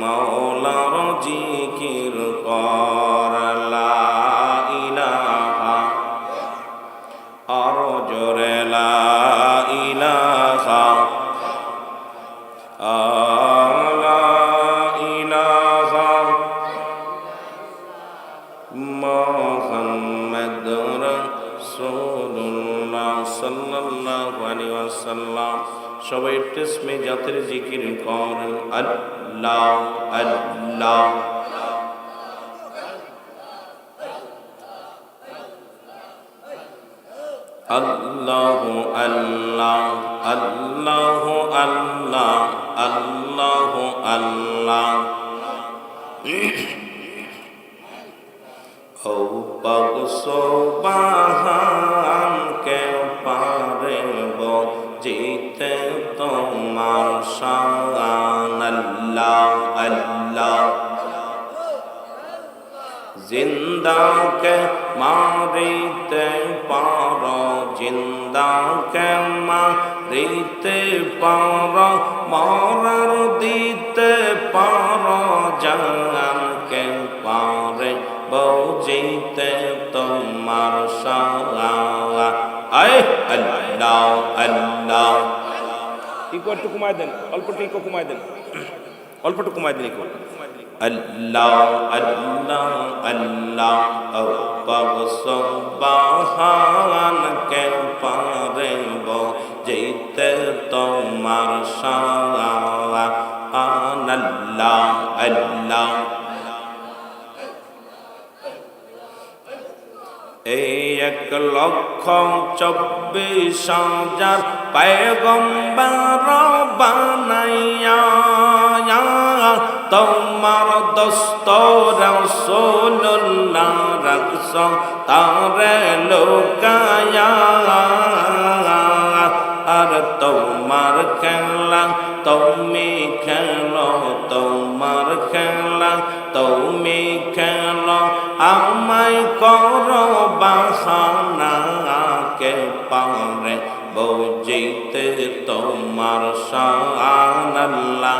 মাওলা রজি او پاک سو باہم کے پارے ہو جیتے تمہار شان اللہ اللہ জিন্দা কে মারিতে পারো জিন্দা কে মা মারিতে পার মরার দিতে পার জানকে পারে বজিতে তোমার আয় আল্লাহ আল্লাহ। ইকো একটু কমায় দেন অল্পটু ইকো কমায় দেন। অল্পটু কমাই দিন একটু। আল্লাহ আল্লাহ আল্লাহ। ও পাব সবাহান কে পারেব যেতে তোমার আল্লাহ আল্লাহ। এই এক লক্ষ চব্বিশ হাজার পায়গম্বর বানাইয়া তোমার দোস্ত রসোল্লাহ রাখস তারে লোকায়া আর তোমার খেলা, তুমি খেলো, তোমার খেলা, তুমি খেলো। আমায় করো বাহানা কে পারে বজিতে তোমার শান আল্লাহ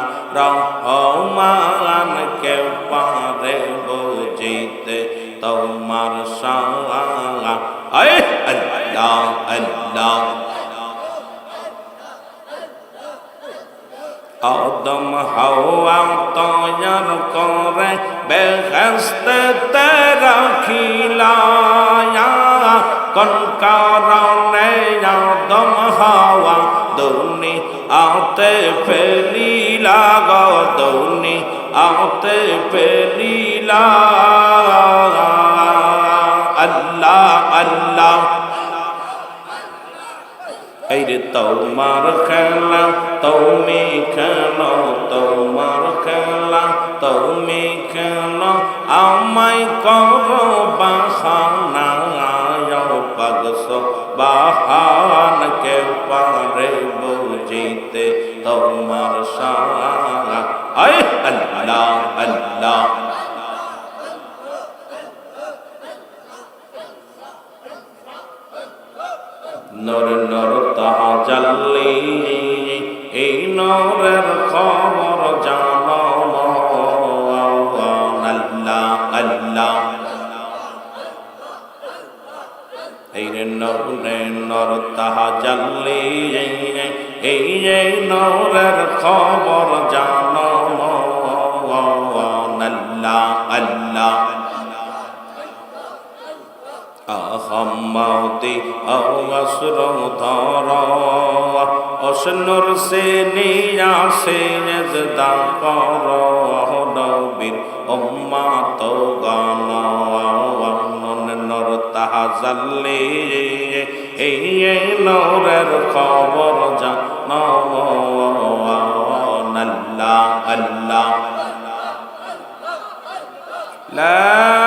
কে পারে বজিতে তোমার আয় আল্লাহ আল্লাহ। আদম হাওয়া তৈয়ার করে বেহস্তে রাখিলায়া কোন কারণে আদম হাওয়া দৌনি আতে ফেলিলা গো দৌনি আতে ফেলিলা আল্লাহ আল্লাহ এই রে তোমার নর নর তাহা জাল্লি এই এই নরের খবর জানো আল্লাহ আল্লাহ আহম্মদি অসর ধর অসনুর সে নিয়া সে দা কর নবীর অম্মা তো গান নর তাহা জাল্লে এই নরের খবর জানো আল্লাহ আল্লাহ। لا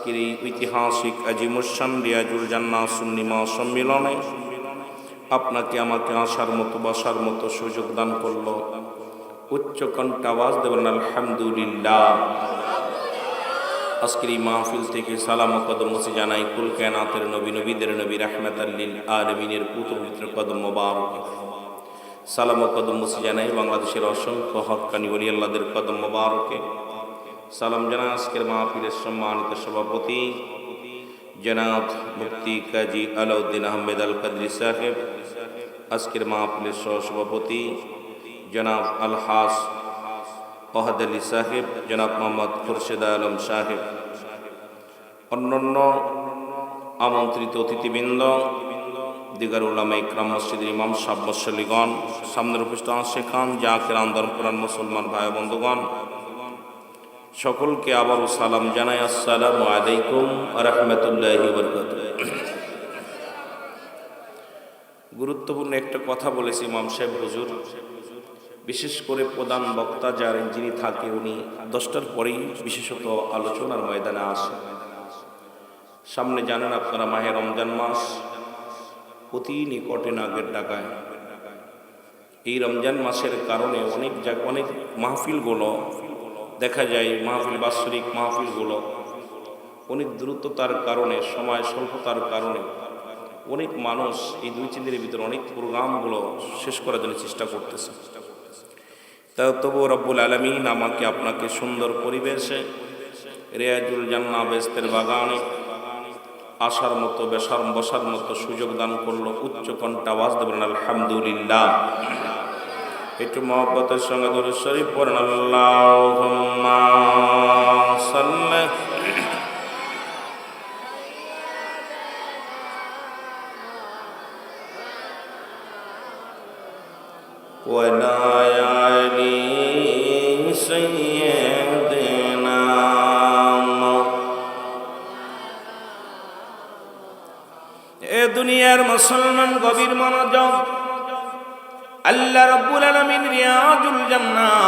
আজকের এই ঐতিহাসিক আজিমুসান রিয়াজুল জান্না সুন্নিমা সম্মিলনে। আপনাকে আমাকে আসার মতো, বসার মতো সুযোগ দান করল। উচ্চ কণ্ঠ আওয়াজ দেবেন, আলহামদুলিল্লাহ। আজকের এই মাহফিল থেকে সালাম ও কদম মুসি জানাই, কুল কেনাতের নবী, নবীদের নবী রাহমাত আল্লিল পুত্র মিত্র কদম মোবারক। সালাম ও কদম মুসি জানাই, বাংলাদেশের অসংখ্য হকানি বলি আল্লাহদের কদম মোবারকে। সালাম জানাই আজকের মাহফিলের সম্মানিত সভাপতি, জনাব মুফতি কাজী আলাউদ্দিন আহমেদ আল কাদরি সাহেব, আজকের মাহফিলের সহসভাপতি, জনাব আলহাস ওহাদ আলী সাহেব, জনাব মোহাম্মদ খুরশেদ আলম সাহেব। অন্যান্য আমন্ত্রিত অতিথিবৃন্দ, দিগার উলামা ইকরাম মসজিদের ইমাম সাব মসলিগণ সামনের উপস্থিত আশে খান, জাকের আন্দোলন করান মুসলমান ভাই বন্ধুগণ। সকলকে আবারও সালাম জানাই। আসসালামু আলাইকুম রহমতুল্লাহি বরকাত গুরুত্বপূর্ণ একটা কথা বলেছি ইমাম সাহেব হুজুর। বিশেষ করে প্রধান বক্তা যার যিনি থাকে উনি দশটার পরেই বিশেষত আলোচনার ময়দানে আসে। সামনে জানেন আপনারা মাহে রমজান মাস অতি নিকটে নাগের ডাকায়। এই রমজান মাসের কারণে অনেক অনেক মাহফিলগুলো দেখা যায় মাহফিল বাৎসরিক মাহফিলগুলো অনেক দ্রুততার কারণে, সময় স্বল্পতার কারণে অনেক মানুষ এই দুই তিন দিনের ভিতরে অনেক প্রোগ্রামগুলো শেষ করার জন্য চেষ্টা করতেছে। তা তবু রব্বুল আলমিন আমাকে আপনাকে সুন্দর পরিবেশে রেয়াজুল জান্না বেস্তের বাগানে আসার মতো, বেসার বসার মতো সুযোগ দান করল, উচ্চ কণ্ঠ আওয়াজ দেবেন, আলহামদুলিল্লাহ। একটু মহব্বতের সঙ্গে ধরে শরীফ পড়েন আল্লাহ সাল্লাহ ولا علي سيدنا এ দুনিয়ার মুসলমান গভীর মনোযোগ আল্লাহ রব্বুল আলমিন রিয়াজুল জান্নাহ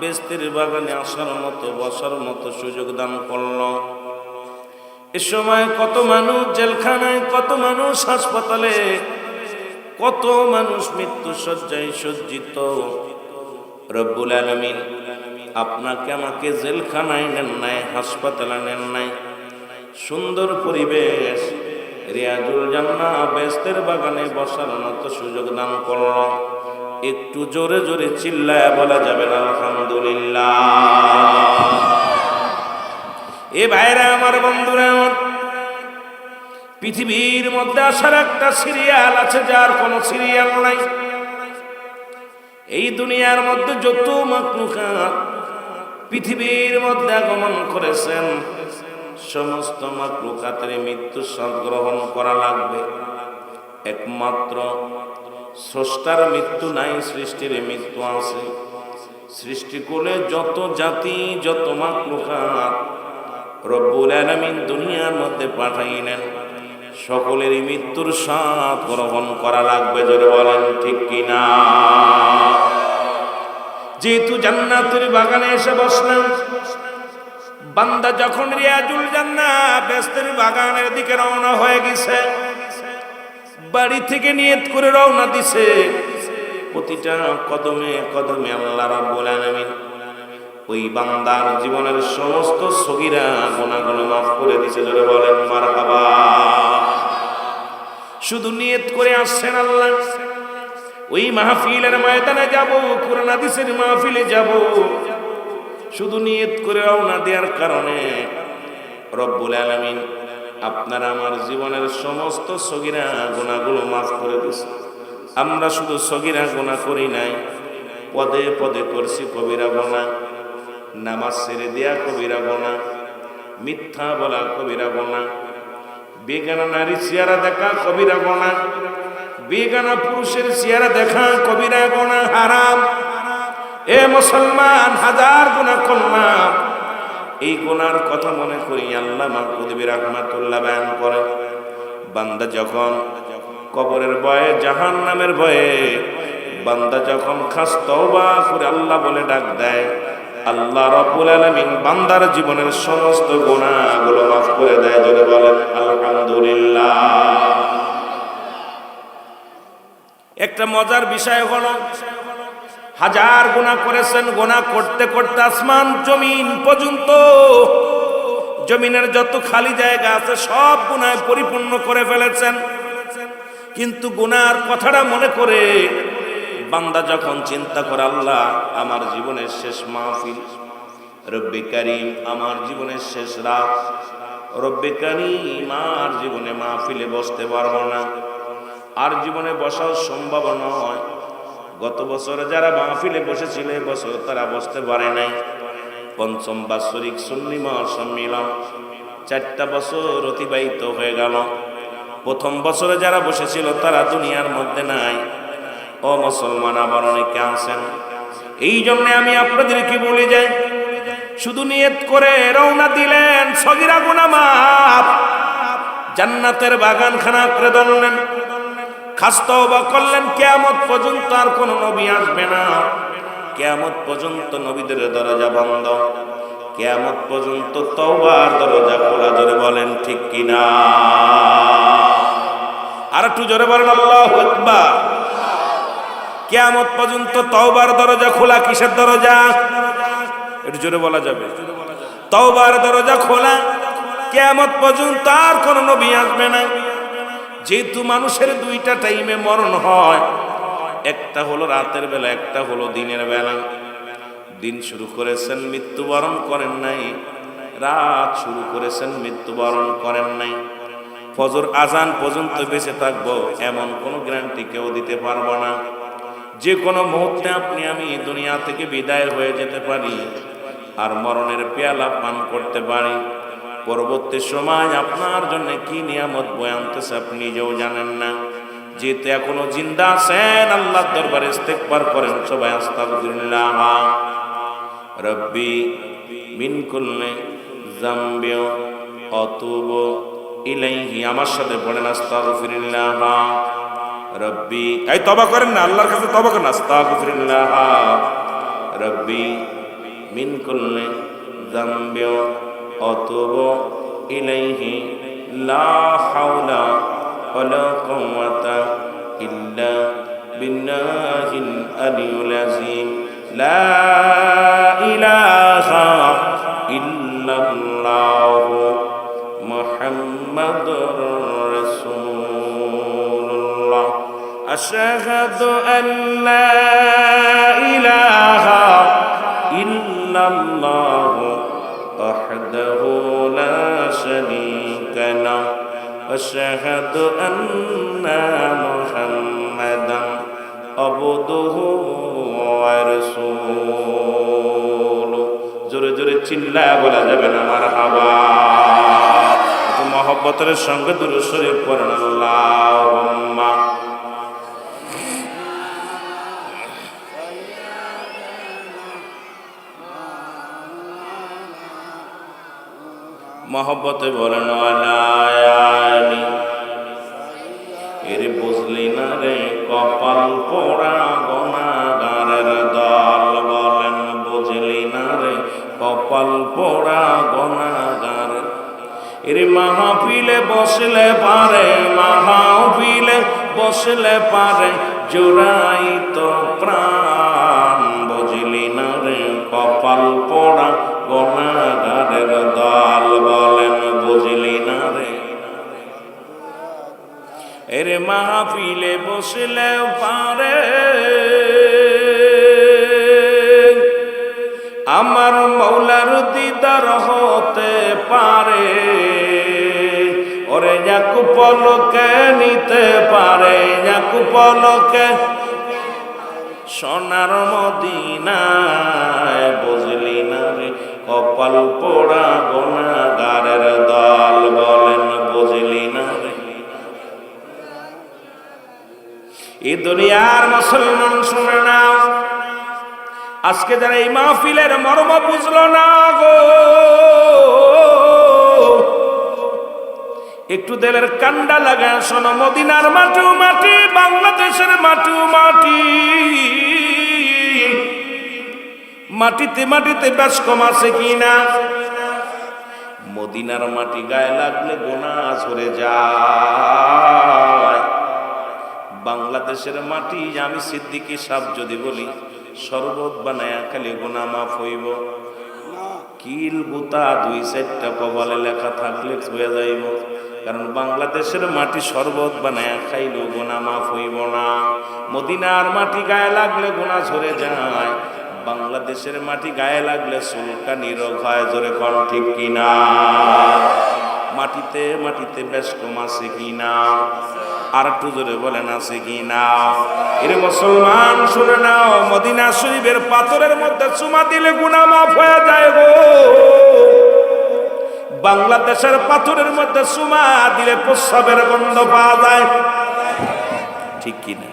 বেস্তের বাগানে আসার মতো, বসার মতো সুযোগ দান করল। এ সময় কত মানুষ জেলখানায়, কত মানুষ হাসপাতালে, কত মানুষ মৃত্যু সজ্জায় সজ্জিত। রব্বুল আলমিন আপনাকে আমাকে জেলখানায় নেন নাই, হাসপাতালে নেন নাই। সুন্দর পরিবেশ। রিয়াজুল জান্না বেস্তের বাগানে বসার মতো সুযোগ দান করল। একটু জোরে জোরে চিল্লায় বলা যাবে না, আলহামদুলিল্লাহ। এ ভাইরা আমার বন্ধুরা, আমার পৃথিবীর মধ্যে আসার একটা সিরিয়াল আছে, যার কোনো সিরিয়াল নাই। এই দুনিয়ার মধ্যে যত মাকলুকাত পৃথিবীর মধ্যে আগমন করেছেন সমস্ত মাকলুকাতের মৃত্যু স্বাদ গ্রহণ করা লাগবে। একমাত্র স্রষ্টার মৃত্যু নাই, সৃষ্টির মৃত্যু আছে। সৃষ্টিকুলে যত জাতি, যত মাকলুকাত রব্বুল আলামিন দুনিয়ার মধ্যে পাঠাইলেন। সকলেরই মৃত্যুর স্বাদ গ্রহণ করা লাগবে, জোরে বলেন ঠিক কিনা? যেহেতু জান্নাতের বাগানে এসে বসলাম বান্দা যখন রিয়াজুল জান্না বেস্তের বাগানের দিকে রওনা হয়ে গেছে, বাড়ি থেকে নিয়ত করে রওনা দিছে। প্রতিটা কদমে কদমে আল্লাহ রাব্বুল আলামিন ওই বান্দার জীবনের সমস্ত সগিরা গোনাগুলো মাফ করে দিছে জোরে বলেন, মারহাবা। শুধু নিয়ত করে আসছেন আল্লাহ। ওই মাহফিলের ময়দানে যাব, কোরআন হাদিসের মাহফিলে যাব। শুধু নিয়ত করে রওনা দেওয়ার কারণে, রব্বুল আলামিন আপনার আমার জীবনের সমস্ত সগিরা গোনাগুলো মাফ করে দিছে আমরা শুধু সগিরা গোনা করি নাই, পদে পদে করছি কবিরা গোনা নামাজ ছেড়ে দেয়া কবিরা গোনা মিথ্যা বলা কবিরা গোনা বেগানা নারী চেহারা দেখা কবিরা গোনা বেগানা পুরুষের চেহারা দেখা কবিরা গোনা মুসলমান, হাজার গুণা করলাম এই গোনার কথা মনে করি আল্লাহ মাহমুদবী রহমাতুল্লাহ বয়ান করে বান্দা যখন কবরের ভয়ে জাহান নামের ভয়ে, বান্দা যখন খাস তওবা করে আল্লাহ বলে ডাক দেয়, আল্লাহ রব্বুল আলামিন বান্দার জীবনের সমস্ত গুনাহগুলো মাফ করে দেয়, যদি বলেন, আলহামদুলিল্লাহ। একটা মজার বিষয় হলো হাজার গোনা করেছেন গোনা করতে করতে আসমান, জমিন পর্যন্ত। জমিনের যত খালি জায়গা আছে, সব গুনায় পরিপূর্ণ করে ফেলেছেন। কিন্তু গুনার কথাটা মনে করে বান্দা যখন চিন্তা করে, আল্লাহ, আমার জীবনের শেষ মাহফিল, রব্বি করিম, আমার জীবনের শেষ রাত, রব্বি করিম, আর জীবনে মাহফিলে বসতে পারব না। আর জীবনে বসাও সম্ভব নয়। গত বছরে যারা মাহফিলে বসেছিল বছর তারা বসতে পারে নাই। পঞ্চম বাৎসরিক সুন্নিমা সম্মিলন চারটা বছর অতিবাহিত হয়ে গেল। প্রথম বছরে যারা বসেছিল, তারা দুনিয়ার মধ্যে নাই। ও মুসলমান, আবার অনেকে আছেন। এই জন্য আমি আপনাদেরকে বলে যাই, শুধু নিয়ত করে রওনা দিলেন, সগিরা গুনা মাপ জান্নাতের বাগানখানা করে ধরলেন। খাস্তাও বা করলেন, কেয়ামত পর্যন্ত আর কোন নবী আসবে না। কেয়ামত পর্যন্ত নবীদের দরজা বন্ধ। কেয়ামত পর্যন্ত তওবার দরজা খোলা ধরে বলেন ঠিক কিনা? আর একটু জোরে বলেন, আল্লাহ আকবার। কেয়ামত পর্যন্ত তওবার দরজা খোলা, কিসের দরজা? একটু জোরে বলা যাবে। তওবার দরজা খোলা, কেয়ামত পর্যন্ত আর কোন নবী আসবে না। যেহেতু মানুষের দুইটা টাইমে মরণ হয়, একটা হলো রাতের বেলা, একটা হলো দিনের বেলা। দিন শুরু করেছেন, মৃত্যুবরণ করেন নাই। রাত শুরু করেছেন, মৃত্যুবরণ করেন নাই। ফজর আজান পর্যন্ত বেঁচে থাকব, এমন কোনো গ্যারান্টি কেউ দিতে পারব না। যে কোনো মুহূর্তে আপনি, আমি দুনিয়া থেকে বিদায় হয়ে যেতে পারি, আর মরণের পেয়ালা পান করতে পারি। পরবর্তী সময় আপনার জন্য কি নিয়ামত বয়ে আনতেছে আপনি নিজেও জানেন না। যেহেতু এখনও জিন্দা আছেন আল্লাহ দরবারে ইস্তেকবার করেন সবাই, আস্তাগফিরুল্লাহ। রব্বি মিন কুল্লি জামবিও অতুব ইলাইহি, আমার সাথে পড়েন আস্তাগফিরুল্লাহ। রব্বি, এই তবা করেন না, আল্লাহর কাছে তবা করেন, আস্তাগফিরুল্লাহ। রব্বি মিন কুল্লি জামবিও অতুব ইলাইহি লা হাওলা ওয়ালা কুওয়াতা ইল্লা বিল্লাহিল আলিয়্যিল আযীম লা মহব্বতের সঙ্গে দূরে সরে পড়েন। আল্লাহ মহব্বতে বলেন অনায়ানি বসলে পারে মাহফিলে, বসলে পারে জোড়াই তো প্রাণ। বুঝলি না রে কপাল পোড়া গনাগারের দল বলেন, বুঝলি না রে। এর মাহফিলে বসলে পারে। আমার মৌলার দিদার হতে পারে। ওরে যাক পলকে নিতে পারে যাক পলকে সোনার মদিনায় বুঝলি না রে, কপাল পোড়া গোনাগারের দল বলেন বুঝলি না রে। এই দুনিয়ার মুসলমান শুনে নাও, আজকে যারা এই মাহফিলের মর্ম বুঝলো না গো একটু দেলের কান্ডা লাগা শোনো, মদিনার মাটু, মাটি, বাংলাদেশের মাটু, মাটি। মাটিতে মাটিতে বেশ কম আছে কিনা মদিনার মাটি গায়ে লাগলে গোনা ঝরে যায়। বাংলাদেশের মাটি, আমি সিদ্দিকি সাপ যদি বলি, শরবত বানায়া খালি গোনা মাফ হইব। কিল, গুতা, দুই চারটা কপালে লেখা থাকলে হয়ে যাইব। কারণ বাংলাদেশের মাটি শরবত বানায় খাইলেও গোনা মাফ হইব না। মদিনার মাটি গায়ে লাগলে গোনা ঝরে যায়। বাংলাদেশের মাটি গায়ে লাগলে সুলকা নিরোগ হয়, জোরে কর ঠিক কিনা? মাটিতে মাটিতে বেশ কম আছে কিনা? আর একটু জোরে বলেন, আছে কিনা? এর মুসলমান, শুনে নাও, মদিনা শরীফের পাথরের মধ্যে চুমা দিলে গুনা মাফ হয়ে যায় গো। বাংলাদেশের পাথরের মধ্যে চুমা দিলে প্রস্রাবের গন্ধ পাওয়া যায়। ঠিক কিনা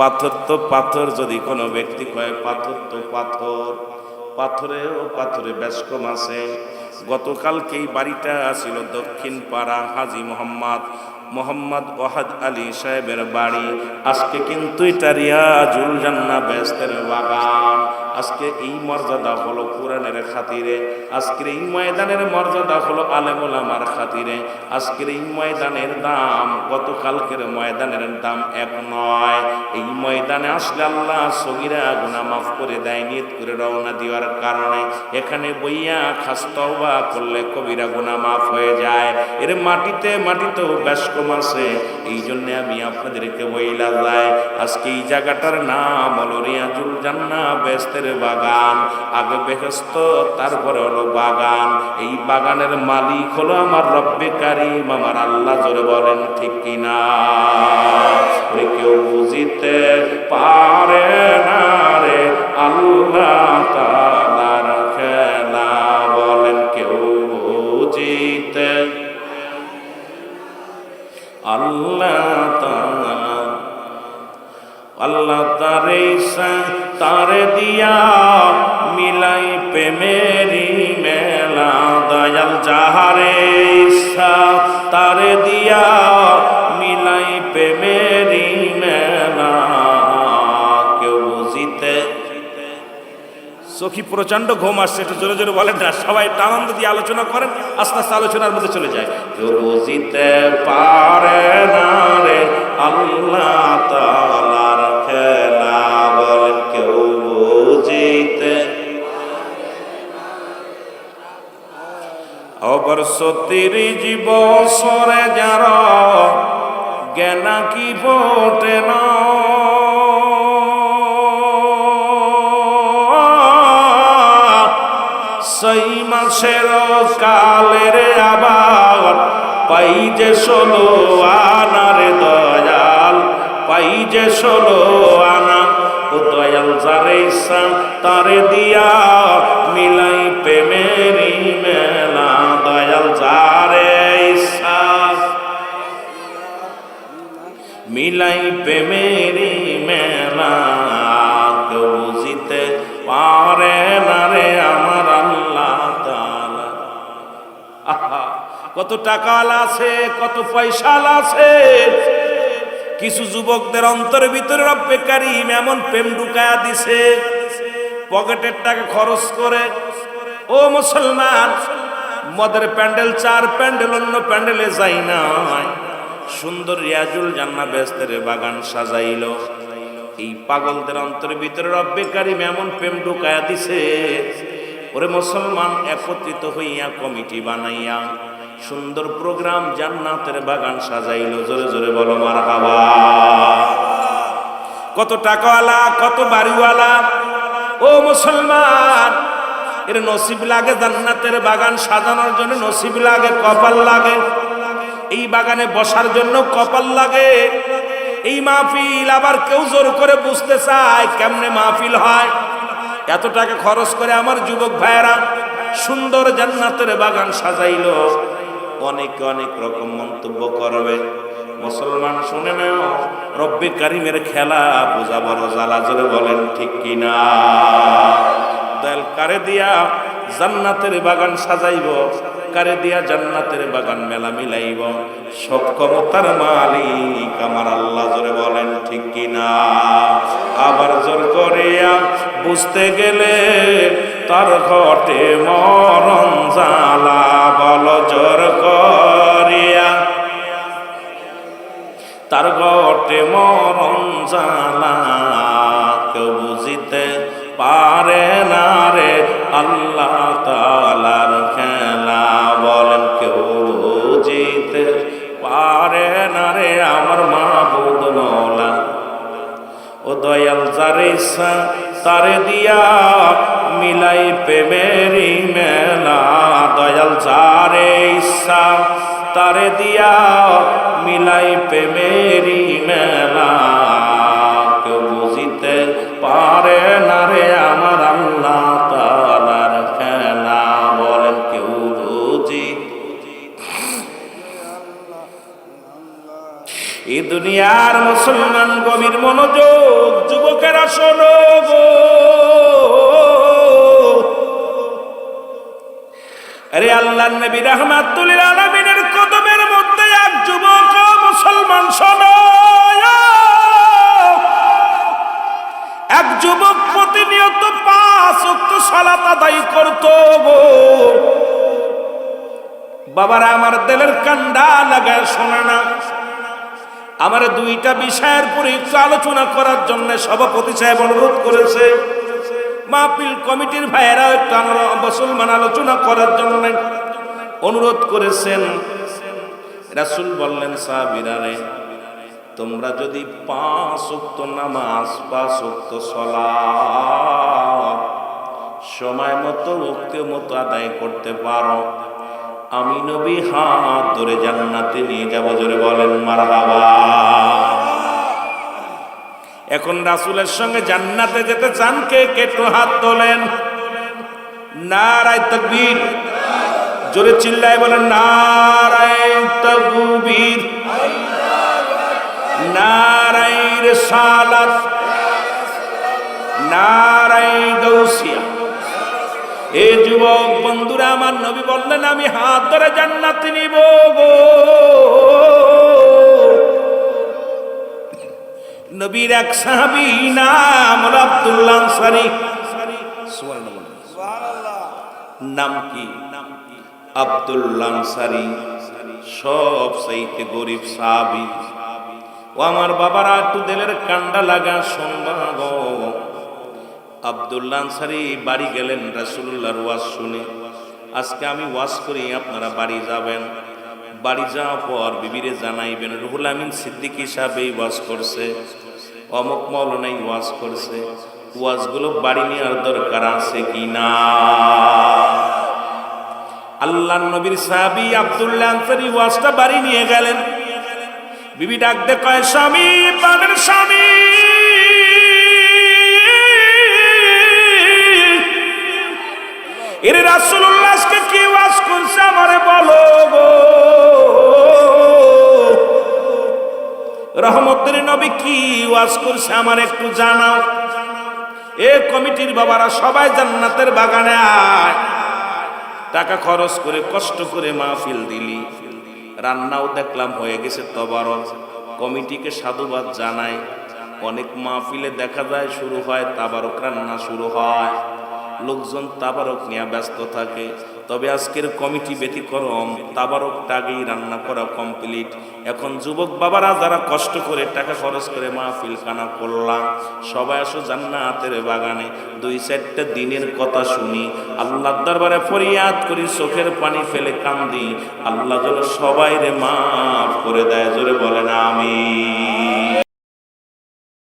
পাথর তো পাথর, যদি কোনো ব্যক্তি কয়, পাথর তো পাথর পাথরে বেশ কম আছে। গতকালকে এই বাড়িটা ছিল দক্ষিণ পাড়া হাজি মোহাম্মদ মোহাম্মদ ওয়াহাদ আলী সাহেবের বাড়ি। আজকে কিন্তু এটা রিয়াজুল জান্না বেস্তের বাগান। আজকে এই মর্যাদা হলো কোরআনের খাতিরে, আজকের এই ময়দানের মর্যাদা হলো আলেমুল আমার খাতিরে, আজকের এই ময়দানের দাম গতকালকের ময়দানের দাম এক নয়। এই ময়দানে আসলে আল্লাহ সগিরা গুনা মাফ করে দেয়, নিয়ত করে রওনা দেওয়ার কারণে। এখানে বইয়া খাস্তবা করলে কবিরা গুনা মাফ হয়ে যায়। এর মাটিতে মাটিতেও বেশ কম আছে এই জন্য আমি আপনাদেরকে বইলা যায় আজকে এই জায়গাটার নাম হলো রিয়াজুল জান্না বেস্তের বাগান, আগে বেহস্ত তারপরে হলো বাগান। এই বাগানের মালিক হলো আমার রব্বে কারিম, আমার আল্লাহ জোরে বলেন, ঠিক কিনা কেউ বুঝিতে পারে না রে, আল্লাহ তালার খেলা। বলেন কেউ বুঝিতে আল্লাহ আল্লাহ তারে তারে দিয়া মিলাই প্রেমেরি মেলা। দয়াল যাহারে তারে দিয়া মিলাই প্রেমেরি মেলা। কেউ বুঝিতে সখী প্রচণ্ড ঘুম আসছে, একটু জোরে জোরে বলেন না, সবাই আনন্দ দিয়ে আলোচনা করেন, আস্তে আস্তে আলোচনার মধ্যে চলে যায়। কেউ বুঝিতে পারে না রে, আল্লাহ তালার অবর সতীর জীব সরে যার, জ্ঞানা কি বটে না? সেই মাসের কালের আবার পাই যে ষোলো আনার দয়াল, পাই যে ষোলো আনা ও দয়াল যারে ইচ্ছা তারে দিয়া মিলাই প্রেমেরি মেলা। দয়াল যারে ইচ্ছা মিলাই প্রেমেরি মেলা। কেউ বুঝিতে পারে না রে আমার আল্লাহ। আহা, কত টাকা আছে কত পয়সা আছে। কিছু যুবকদের অন্তরের ভিতরে রব্বে কারিম এমন প্রেম ঢুকায়া দিছে। পকেটের টাকা খরচ করে। ও মুসলমান, মদের প্যান্ডেল, চার প্যান্ডেল, অন্য প্যান্ডেলে যাই না সুন্দর রিয়াজুল জান্না বেস্তের বাগান সাজাইল। এই পাগলদের অন্তরের ভিতরে রব্বে কারিম এমন প্রেম ঢুকায়া দিছে। ওরে মুসলমান, একত্রিত হইয়া কমিটি বানাইয়া সুন্দর প্রোগ্রাম জান্নাতের বাগান সাজাইল। জোরে জোরে বলো মার কত টাকাওয়ালা, কত বাড়িওয়ালা। ও মুসলমান, এর নসিব লাগে জান্নাতের বাগান সাজানোর জন্য, নসিব লাগে, কপাল লাগে। এই বাগানে বসার জন্য কপাল লাগে। এই মাহফিল আবার কেউ জোর করে বুঝতে চায়, কেমনে মাহফিল হয়। এত টাকা খরচ করে আমার যুবক ভাইয়েরা সুন্দর জান্নাতের বাগান সাজাইলো। অনেকে অনেক রকম মন্তব্য করবে। মুসলমান শুনে নাও, রব্বি কারিমের খেলা বোঝা বড় জ্বালা, জোরে বলেন ঠিক কিনা? দয়াল কারে দিয়া জান্নাতের বাগান সাজাইব কারে দিয়া জান্নাতের বাগান মেলা মিলাইব। সক্ষমতার মালিক আমার আল্লাহ জোরে বলেন, ঠিক কিনা? আবার জোর করিয়া বুঝতে গেলে তার ঘটে মরণ জালা বল জোর করিয়া। তার ঘটে মরণ জালা কেউ বুঝিতে পারে না রে আল্লাহ না রে আমার মাহবুদ মৌলা। ও দয়াল যারে তারে দিয়া মিলাই প্রেমেরি মেলা। দয়াল যারে ইচ্ছা তারে দিয়া মিলাই প্রেমেরি মেলা। কেউ বুঝিতে পারে না রে আমার দুনিয়ার মুসলমান গভীর মনোযোগ, যুবকেরা শোনো আরে আল্লাহ নবী রহমাতুল আলমিনের কদমের মধ্যে এক যুবক মুসলমান, শোনো। এক যুবক প্রতিনিয়ত পাঁচ উক্ত সালাত আদায় করতো গো। বাবারা, আমার দেলের কান্ডা লাগায় শোনে না। আমার দুইটা বিষয়ের পরে একটু আলোচনা করার জন্য সভাপতি সাহেব অনুরোধ করেছে। মাহফিল কমিটির ভাইয়েরা একটু মুসলমান আলোচনা করার জন্য অনুরোধ করেছেন। রাসুল বললেন সাহাবিরারে তোমরা যদি পাঁচ উক্ত নামাজ, পাঁচ উক্ত সলা সময় মতো উক্তি মতো আদায় করতে পারো। আমি নবী হাত ধরে জান্নাতে নিয়ে যাব, জোরে বলেন, মারহাবা। এখন রাসুলের সঙ্গে জান্নাতে যেতে চান কে? কে একটু হাত তোলেন। নারায় তকবীর। জোরে চিল্লায় বলেন, নারায় তকবীর। নারায় রিসালাত। নারায় গৌসিয়া এ যুবক বন্ধুরা, আমার নবী বললেন, আমি হাত ধরে জান্নাতে নিব গো। নবীর এক সাহাবী নাম আব্দুল্লাহ আনসারী। নাম কি? আব্দুল্লাহ আনসারী। সব চাইতে গরিব সাহাবী। ও আমার বাবারা, একটু দেলের কান্ডা লাগা শুনবা গো আব্দুল্লাহ আনসারি, বাড়ি গেলেন রাসূলুল্লাহর ওয়াজ শুনে। আজকে আমি ওয়াজ করি, আপনারা বাড়ি যাবেন। বাড়ি যাওয়ার পর বিবিরে জানাইবেন, রুহুল আমিন সিদ্দিকী এই ওয়াজ করছে, অমুক মৌলানাই ওয়াজ করছে। ওয়াজগুলো বাড়ি নেওয়ার দরকার আছে কি না? আল্লাহ নবীর সাহাবী আব্দুল্লাহ আনসারি ওয়াজটা বাড়ি নিয়ে গেলেন। বিবি ডাক দে কয়, স্বামী পানের স্বামী। এর রাসূলুল্লাহ আজকে কি ওয়াজ করছে আমারে বলো গো? রহমতের নবী কি ওয়াজ করছে আমার একটু জানাও। এ কমিটির বাবারা সবাই জান্নাতের বাগানে আয়। টাকা খরচ করে, কষ্ট করে মাহফিল দিলি। রান্নাও দেখলাম হয়ে গেছে তবারক কমিটিকে সাধুবাদ জানাই। অনেক মাহফিলে দেখা যায় শুরু হয়, তাবারক রান্না শুরু হয়। লোকজন তাবারক নিয়ে ব্যস্ত থাকে। তবে আজকের কমিটি ব্যতিক্রম তাবারকটা আগেই রান্না করা কমপ্লিট। এখন যুবক বাবারা যারা কষ্ট করে টাকা খরচ করে মাহফিল কানা করলাম, সবাই আসো জান্নাতের বাগানে। দুই চারটা দিনের কথা শুনি। আল্লাহর দরবারে ফরিয়াদ করি, চোখের পানি ফেলে কান্দি। আল্লাহ যেন সবাই রে মাফ করে দেয়, জোরে বলেন আমি